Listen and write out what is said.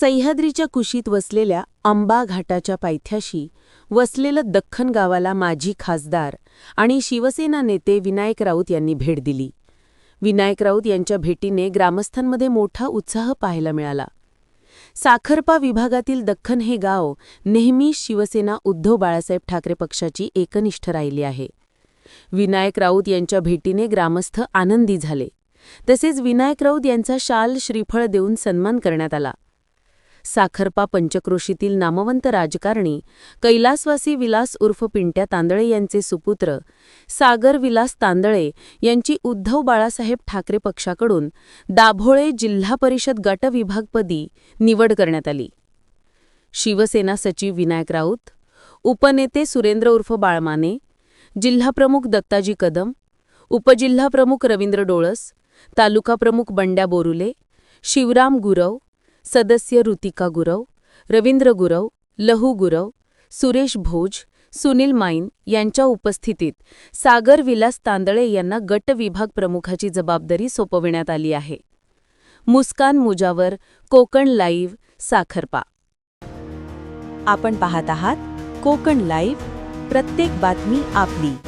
सह्याद्रीच्या कुशीत वसलेल्या आंबा घाटाच्या पायथ्याशी वसलेलं दख्खन गावाला माजी खासदार आणि शिवसेना नेते विनायक राऊत यांनी भेट दिली. विनायक राऊत यांच्या भेटीने ग्रामस्थांमध्ये मोठा उत्साह पाहायला मिळाला. साखरपा विभागातील दख्खन हे गाव नेहमी शिवसेना उद्धव बाळासाहेब ठाकरे पक्षाची एकनिष्ठ राहिली आहे. विनायक राऊत यांच्या भेटीने ग्रामस्थ आनंदी झाले. तसेच विनायक राऊत यांचा शाल श्रीफळ देऊन सन्मान करण्यात आला. साखरपा पंचक्रोशीतील नामवंत राजकारणी कैलासवासी विलास उर्फ पिंट्या तांदळे यांचे सुपुत्र सागर विलास तांदळे यांची उद्धव बाळासाहेब ठाकरे पक्षाकडून दाभोळे जिल्हा परिषद गटविभागपदी निवड करण्यात आली. शिवसेना सचिव विनायक राऊत उपनेते सुरेंद्र उर्फ बाळमाने जिल्हाप्रमुख दत्ताजी कदम उपजिल्हाप्रमुख रवींद्र डोळस तालुकाप्रमुख बंड्या बोरुले शिवराम गुरव सदस्य ऋतिका गुरव रवींद्र गुरव लहू गुरव सुरेश भोज सुनील माईन यांच्या उपस्थितीत सागर विलास तांदळे यांना गट विभाग प्रमुखाची जबाबदारी सोपविण्यात आली आहे. मुस्कान मुजावर कोकण लाईव्ह साखरपा. आपण पाहत आहात कोकण लाईव्ह प्रत्येक बातमी आपली.